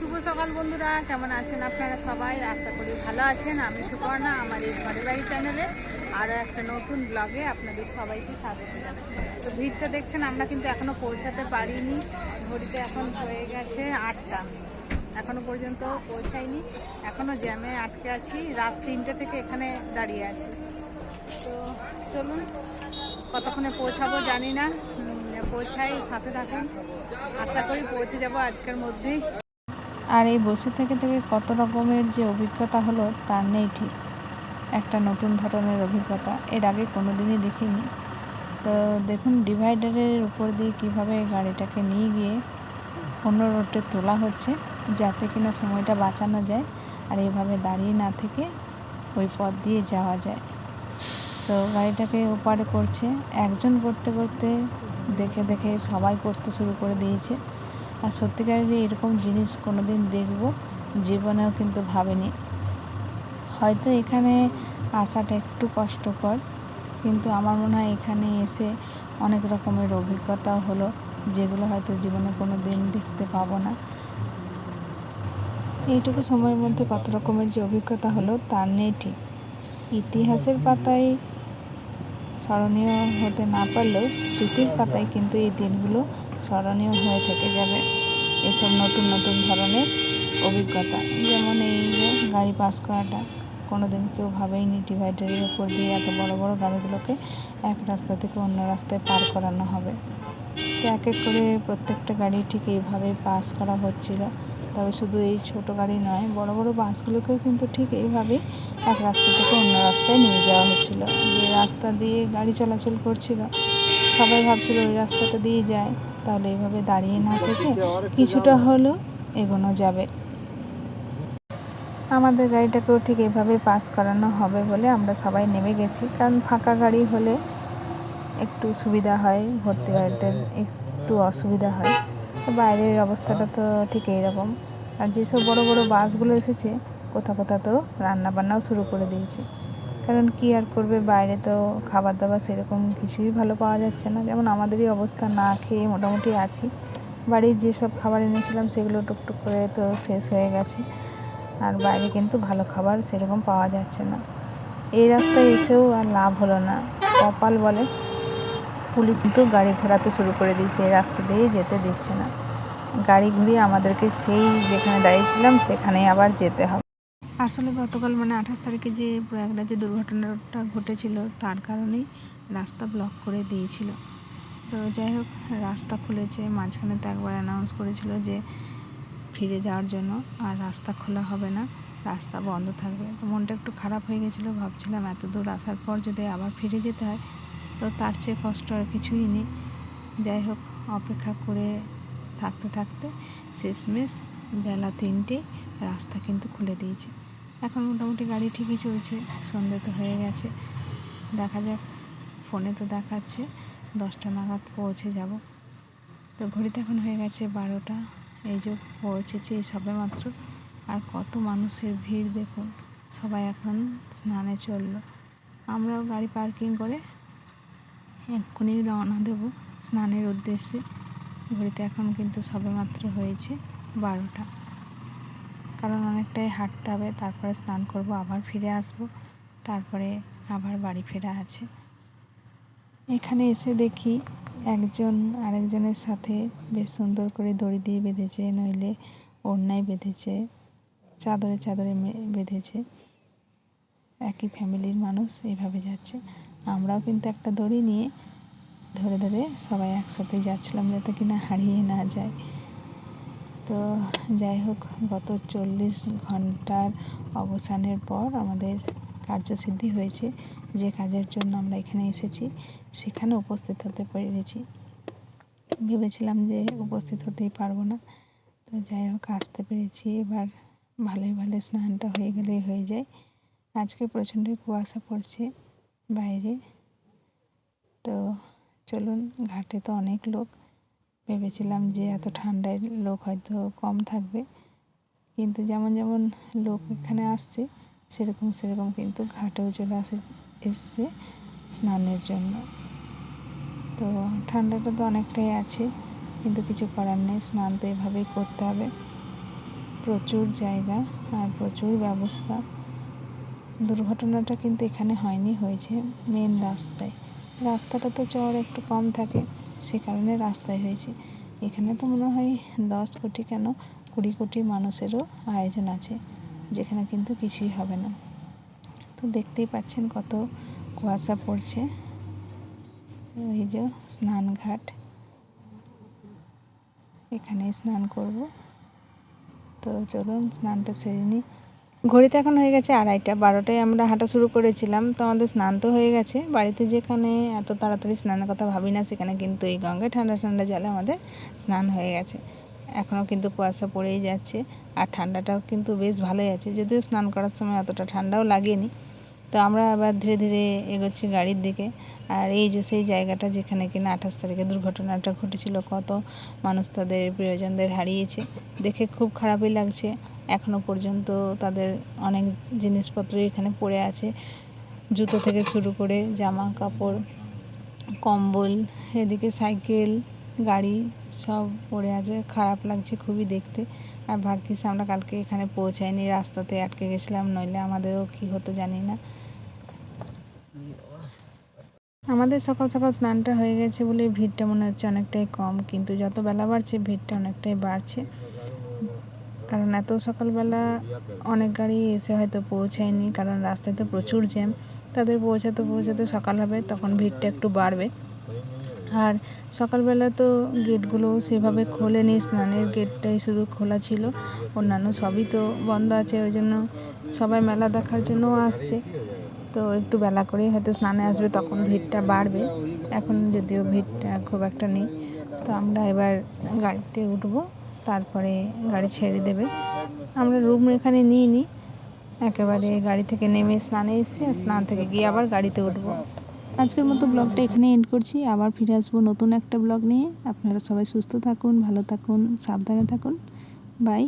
শুভ সকাল বন্ধুরা, কেমন আছেন আপনারা সবাই? আশা করি ভালো আছেন। আমি সুপর্ণা, আমার এই ঘরের বাড়ি চ্যানেলে আরও একটা নতুন ব্লগে আপনাদের সবাইকে স্বাগত তো ভিড়টা দেখছেন, আমরা কিন্তু এখনও পৌঁছাতে পারিনি। ঘড়িতে এখন হয়ে গেছে আটটা। এখনও পর্যন্ত পৌঁছাইনি। এখনও জ্যামে আটকে আছি। রাত তিনটে থেকে এখানে দাঁড়িয়ে আছি। তো চলুন, কতক্ষণে পৌঁছাবো জানি না। পৌঁছাই, সাথে থাকুন। আশা করি পৌঁছে যাব আজকের মধ্যেই। আর এই বসে থেকে থেকে কত রকমের যে অভিজ্ঞতা হলো তার নেই ঠিক। একটা নতুন ধরনের অভিজ্ঞতা, এর আগে কোনো দিনই দেখিনি। তো দেখুন, ডিভাইডারের উপর দিয়ে কীভাবে গাড়িটাকে নিয়ে গিয়ে অন্য রোডে তোলা হচ্ছে, যাতে কিনা সময়টা বাঁচানো যায় আর এইভাবে দাঁড়িয়ে না থেকে ওই পথ দিয়ে যাওয়া যায়। তো গাড়িটাকে ওপারে করছে, একজন করতে করতে দেখে দেখে সবাই করতে শুরু করে দিয়েছে। আর সত্যিকারেরই এরকম জিনিস কোনো দিন দেখব, জীবনেও কিন্তু ভাবিনি। হয়তো এখানে আসাটা একটু কষ্টকর, কিন্তু আমার মনে হয় এখানে এসে অনেক রকমের অভিজ্ঞতাও হলো, যেগুলো হয়তো জীবনে কোনো দিন দেখতে পাবো না। এইটুকু সময়ের মধ্যে কত রকমের যে অভিজ্ঞতা হলো তার নেই ঠিক। ইতিহাসের পাতায় স্মরণীয় হতে না পারলেও, স্মৃতির পাতায় কিন্তু এই দিনগুলো স্মরণীয় হয়ে থেকে যাবে। এসব নতুন নতুন ধরনের অভিজ্ঞতা। যেমন এই যে গাড়ি পাস করাটা কোনো দিন কেউ ভাবেইনি ডিভাইডারের ওপর দিয়ে এত বড় বড় গাড়িগুলোকে এক রাস্তা থেকে অন্য রাস্তায় পার করানো হবে। তো এক এক করে প্রত্যেকটা গাড়ি ঠিক এইভাবেই পাস করা হচ্ছিল। তবে শুধু এই ছোট গাড়ি নয়, বড় বড় বাসগুলোকেও কিন্তু ঠিক এইভাবেই এক রাস্তা থেকে অন্য রাস্তায় নিয়ে যাওয়া হচ্ছিল। যে রাস্তা দিয়ে গাড়ি চলাচল করছিল, সবাই ভাবছিল ওই রাস্তাটা দিয়ে যায়। তাহলে এইভাবে দাঁড়িয়ে না থেকে কিছুটা হলেও এগোনো যাবে। আমাদের গাড়িটাকেও ঠিক এইভাবে পাস করানো হবে বলে আমরা সবাই নেমে গেছি। কারণ ফাঁকা গাড়ি হলে একটু সুবিধা হয়, ভর্তি গাড়িতে একটু অসুবিধা হয়। বাইরের অবস্থাটা তো ঠিক এইরকম। আর যেসব বড় বড় বাসগুলো এসেছে, কোথাও কোথাও তো রান্না বান্নাও শুরু করে দিয়েছে। কারণ কি আর করবে? বাইরে তো খাবার দাবার সেরকম কিছুই ভালো পাওয়া যাচ্ছে না। যেমন আমাদেরই অবস্থা, না খেয়ে মোটামুটি আছি। বাড়ির যেসব খাবার এনেছিলাম সেগুলো টুকটুক করে তো শেষ হয়ে গেছে। আর বাইরে কিন্তু ভালো খাবার সেরকম পাওয়া যাচ্ছে না। এই রাস্তায় এসেও আর লাভ হলো না। কপাল বলে। পুলিশ কিন্তু গাড়ি ঘোরাতে শুরু করে দিয়েছে। এই রাস্তা দিয়ে যেতে দিচ্ছে না। গাড়ি ঘুরিয়ে আমাদেরকে সেই যেখানে দাঁড়িয়েছিলাম সেখানেই আবার যেতে হবে। আসলে গতকাল মানে আঠাশ তারিখে যে প্রয়াগরাজে দুর্ঘটনাটা ঘটেছিল, তার কারণেই রাস্তা ব্লক করে দিয়েছিল। তো যাই হোক, রাস্তা খুলেছে, মাঝখানে তো একবার অ্যানাউন্স করেছিল যে ফিরে যাওয়ার জন্য, আর রাস্তা খোলা হবে না, রাস্তা বন্ধ থাকবে। তো মনটা একটু খারাপ হয়ে গেছিল, ভাবছিলাম এত দূর আসার পর যদি আবার ফিরে যেতে হয়, তো তার চেয়ে কষ্ট আর কিছুই নেই। যাই হোক, অপেক্ষা করে থাকতে থাকতে শেষমেশ বেলা তিনটে রাস্তা কিন্তু খুলে দিয়েছে। এখন মোটামুটি গাড়ি ঠিকই চলছে, সন্ধে তো হয়ে গেছে। দেখা যাক, ফোনে তো দেখাচ্ছে, দশটা নাগাদ পৌঁছে যাব। তো ঘড়িতে এখন হয়ে গেছে বারোটা, এই যে পৌঁছেছে এই সবে মাত্র। আর কত মানুষের ভিড় দেখুন, সবাই এখন স্নানে চলল। আমরাও গাড়ি পার্কিং করে এক্ষুনি রওনা দেবো স্নানের উদ্দেশ্যে। ঘড়িতে এখন কিন্তু সবেমাত্র হয়েছে বারোটা। কারণ অনেকটাই হাঁটতে হবে, তারপরে স্নান করব, আবার ফিরে আসব, তারপরে আবার বাড়ি ফেরা আছে। এখানে এসে দেখি একজন আরেকজনের সাথে বেশ সুন্দর করে দড়ি দিয়ে বেঁধেছে, নইলে ওড়নায় বেঁধেছে, চাদরে চাদরে বেঁধেছে। একই ফ্যামিলির মানুষ এইভাবে যাচ্ছে। আমরাও কিন্তু একটা দড়ি নিয়ে ধরে ধরে সবাই একসাথে যাচ্ছিলাম যাতে কিনা হারিয়ে না যায়। তো যাই হোক গত চল্লিশ ঘণ্টার অবসানের পর আমাদের কার্যসিদ্ধি হয়েছে। যে কাজের জন্য আমরা এখানে এসেছি, সেখানে উপস্থিত হতে পেরেছি। ভেবেছিলাম যে উপস্থিত হতেই পারব না। তো যাই হোক আসতে পেরেছি। এবার ভালোই ভালো স্নানটা হয়ে গেলেই হয়ে যায়। আজকে প্রচণ্ডই কুয়াশা পড়ছে বাইরে। তো চলুন, ঘাটে তো অনেক লোক। ভেবেছিলাম যে এত ঠান্ডায় লোক হয়তো কম থাকবে। কিন্তু যেমন যেমন লোক এখানে আসছে, সেরকম সেরকম কিন্তু ঘাটেও চলে আসে, এসছে স্নানের জন্য। তো ঠান্ডাটা তো অনেকটাই আছে, কিন্তু কিছু করার নেই, স্নান তো এভাবেই করতে হবে। প্রচুর জায়গা আর প্রচুর ব্যবস্থা। দুর্ঘটনাটা কিন্তু এখানে হয়নি, হয়েছে মেন রাস্তায়। রাস্তাটা তো চড় একটু কম থাকে। সে কারণে রাস্তায় হয়েছে। এখানে তো মনে হয় দশ কোটি কেন? কুড়ি কোটি মানুষেরও আয়োজন আছে, যেখানে কিন্তু কিছুই হবে না। তো দেখতেই পাচ্ছেন কত কুয়াশা পড়ছে। এই যে স্নানঘাট। এখানে স্নান করব। তো চলুন স্নানটা সেরে নিই। ঘড়িতে এখন হয়ে গেছে আড়াইটা, বারোটায় আমরা হাঁটা শুরু করেছিলাম, তো আমাদের স্নান তো হয়ে গেছে। বাড়িতে যেখানে এত তাড়াতাড়ি স্নানের কথা ভাবি না, সেখানে কিন্তু এই গঙ্গায় ঠান্ডা ঠান্ডা জলে আমাদের স্নান হয়ে গেছে। এখনও কিন্তু কুয়াশা পড়েই যাচ্ছে, আর ঠান্ডাটাও কিন্তু বেশ ভালোই আছে। যদিও স্নান করার সময় অতটা ঠান্ডাও লাগেনি। তো আমরা আবার ধীরে ধীরে এগোচ্ছি গাড়ির দিকে, আর এই যে সেই জায়গাটা যেখানে কিনা আঠাশ তারিখে দুর্ঘটনাটা ঘটেছিল, কত মানুষ তাদের প্রিয়জনদের হারিয়েছে, দেখে খুব খারাপই লাগছে। এখনও পর্যন্ত তাদের অনেক জিনিসপত্র এখানে পড়ে আছে। জুতো থেকে শুরু করে জামা কাপড়, কম্বল, এদিকে সাইকেল, গাড়ি সব পড়ে আছে। খারাপ লাগছে খুবই দেখতে। আর ভাগ্যিস আমরা কালকে এখানে পৌঁছাইনি, রাস্তাতে আটকে গেছিলাম, নইলে আমাদেরও কী হতো জানি না। আমাদের সকাল সকাল স্নানটা হয়ে গেছে বলে ভিড়টা মনে হচ্ছে অনেকটাই কম, কিন্তু যত বেলা বাড়ছে ভিড়টা অনেকটাই বাড়ছে। কারণ এত সকালবেলা অনেক গাড়ি এসে হয়তো পৌঁছায়নি, কারণ রাস্তায় তো প্রচুর জ্যাম। তাদের পৌঁছাতে পৌঁছাতে সকাল হবে, তখন ভিড়টা একটু বাড়বে। আর সকালবেলা তো গেটগুলো সেভাবে খোলেনি, স্নানের গেটটাই শুধু খোলা ছিল। অন্যান্য সবই তো বন্ধ আছে, ওই জন্য সবাই মেলা দেখার জন্যও আসছে। তো একটু বেলা করেই হয়তো স্নানে আসবে, তখন ভিড়টা বাড়বে। এখন যদিও ভিড়টা খুব একটা নেই, তো আমরা এবার গাড়িতে উঠবো। তারপরে গাড়ি ছেড়ে দেবে। আমরা রুম এখানে নিয়ে নিই একেবারে গাড়ি থেকে নেমে স্নানে আর স্নান থেকে গিয়ে আবার গাড়িতে উঠবো। আজকের মতো ব্লগটা এখানে এন্ড করছি। আবার ফিরে আসব নতুন একটা ব্লগ নিয়ে। আপনারা সবাই সুস্থ থাকুন, ভালো থাকুন, সাবধানে থাকুন। বাই